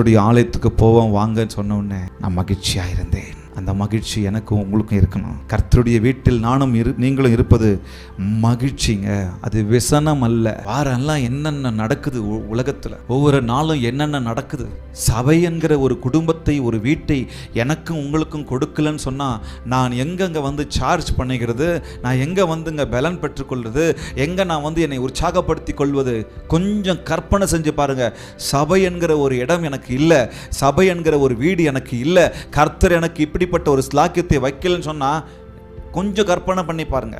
கர்த்தருடைய ஆலயத்துக்கு போவோம் வாங்கன்னு சொன்ன உடனே நான் மகிழ்ச்சியாக இருந்தேன் அந்த மகிழ்ச்சி எனக்கும் உங்களுக்கும் இருக்கணும். கர்த்தருடைய வீட்டில் நானும் இரு நீங்களும் இருப்பது மகிழ்ச்சிங்க. அது விசனம் அல்ல வாரெல்லாம் என்னென்ன நடக்குது உ- ஒவ்வொரு நாளும் என்னென்ன நடக்குது? சபை என்கிற ஒரு குடும்பத்தை ஒரு வீட்டை எனக்கும் உங்களுக்கும் கொடுக்கலன்னு சொன்னால் நான் எங்கெங்க வந்து சார்ஜ் பண்ணிக்கிறது? நான் எங்கே வந்துங்க பலன் பெற்றுக்கொள்வது? எங்கே நான் வந்து என்னை உற்சாகப்படுத்தி கொள்வது? கொஞ்சம் கற்பனை செஞ்சு பாருங்க. சபை என்கிற ஒரு இடம் எனக்கு இல்லை. சபை என்கிற ஒரு வீடு எனக்கு இல்லை. கர்த்தர் எனக்கு இப்படி அப்படிப்பட்ட ஒரு ஸ்லாக்கியத்தை வைக்கலன்னு சொன்னா கொஞ்சம் கற்பனை பண்ணி பாருங்க.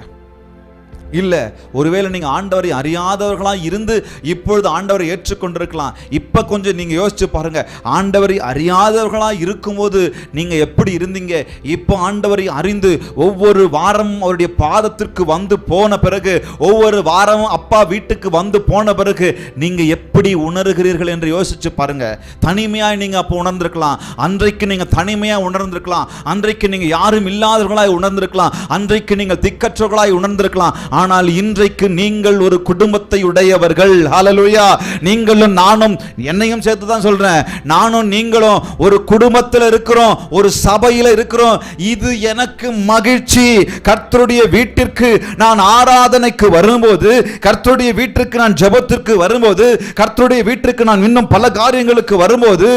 இல்லை ஒருவேளை நீங்கள் ஆண்டவரை அறியாதவர்களாக இருந்து இப்பொழுது ஆண்டவரை ஏற்றுக்கொண்டிருக்கலாம். இப்போ கொஞ்சம் நீங்கள் யோசிச்சு பாருங்கள் ஆண்டவரை அறியாதவர்களாக இருக்கும்போது நீங்கள் எப்படி இருந்தீங்க? இப்போ ஆண்டவரை அறிந்து ஒவ்வொரு வாரமும் அவருடைய பாதத்திற்கு வந்து போன பிறகு ஒவ்வொரு வாரமும் அப்பா வீட்டுக்கு வந்து போன பிறகு நீங்கள் எப்படி உணர்கிறீர்கள் என்று யோசிச்சு பாருங்கள் தனிமையாக நீங்கள் அப்போ உணர்ந்திருக்கலாம். அன்றைக்கு நீங்கள் தனிமையாக உணர்ந்திருக்கலாம். அன்றைக்கு நீங்கள் யாரும் இல்லாதவர்களாய் உணர்ந்திருக்கலாம். அன்றைக்கு நீங்கள் திக்கற்றவர்களாய் உணர்ந்திருக்கலாம். ஆனால் இன்றைக்கு நீங்கள் ஒரு குடும்பத்தை உடையவர்கள். ஹalleluya நீங்களும் நானும் என்னையும் சேர்த்து தான் சொல்றேன். நானும் நீங்களும் ஒரு குடும்பத்தில் இருக்கிறோம் ஒரு சபையில் இருக்கிறோம். இது எனக்கு மகிழ்ச்சி. கர்த்தருடைய வீட்டிற்கு நான் ஆராதனைக்கு வரும்போது கர்த்தருடைய வீட்டிற்கு நான் ஜெபத்திற்கு வரும்போது கர்த்தருடைய வீட்டிற்கு நான் இன்னும் பல காரியங்களுக்கு வரும்போது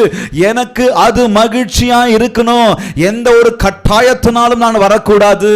எனக்கு அது மகிழ்ச்சியா இருக்கணும். எந்த ஒரு கட்டாயத்தினாலும் நான் வரக்கூடாது.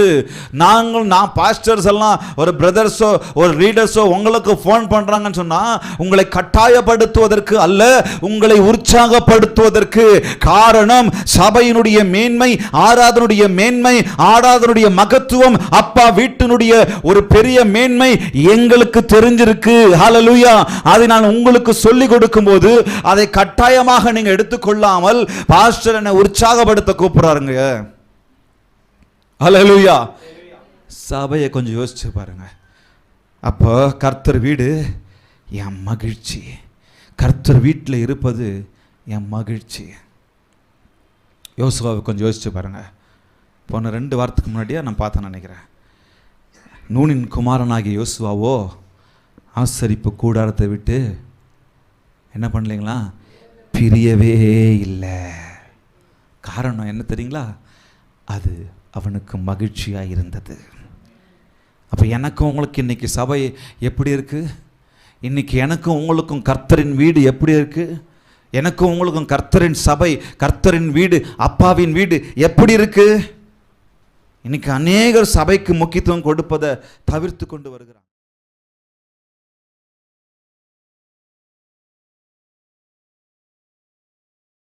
நாங்கள் நான் பாஸ்டர்ஸ் எல்லாம் ஒரு பிரதர்ஸோ ஒரு ரீடர்ஸோ உங்களுக்கு ஃபோன் பண்ணுறாங்கன்னு சொன்னால் உங்களை கட்டாயப்படுத்துவதற்கு அல்ல உங்களை உற்சாகப்படுத்துவதற்கு. காரணம் சபையினுடைய மேன்மை ஆராதனுடைய மேன்மை ஆராதனுடைய மகத்துவம் அப்பா வீட்டினுடைய ஒரு பெரிய மேன்மை எங்களுக்கு தெரிஞ்சிருக்கு. ஹalleluya அதை நான் உங்களுக்கு சொல்லிக் கொடுக்கும்போது அதை கட்டாயமாக நீங்கள் எடுத்துக்கொள்ளாமல் பாஸ்டர் என்னை உற்சாகப்படுத்த கூப்பிட்றாருங்க. ஹalleluya சபையை கொஞ்சம் யோசிச்சு பாருங்க. அப்போ கர்த்தர் வீடு என் மகிழ்ச்சி. கர்த்தர் வீட்டில் இருப்பது என் மகிழ்ச்சி. யோசுவாவை கொஞ்சம் யோசிச்சு பாருங்க. போன ரெண்டு வாரத்துக்கு முன்னாடியே நான் பார்த்தேன் நினைக்கிறேன். நூனின் குமாரனாகிய யோசுவாவோ ஆசரிப்பு கூடாரத்தை விட்டு என்ன பண்ணலைங்களா? பிரியவே இல்லை. காரணம் என்ன தெரியுங்களா? அது அவனுக்கு மகிழ்ச்சியாக இருந்தது. அப்போ எனக்கும் உங்களுக்கு இன்றைக்கி சபை எப்படி இருக்குது இன்றைக்கி எனக்கும் உங்களுக்கும் கர்த்தரின் வீடு எப்படி இருக்குது எனக்கும் உங்களுக்கும் கர்த்தரின் சபை கர்த்தரின் வீடு அப்பாவின் வீடு எப்படி இருக்குது இன்றைக்கி அநேகர் சபைக்கு முக்கியத்துவம் கொடுப்பதை தவிர்த்து கொண்டு வருகிறாங்க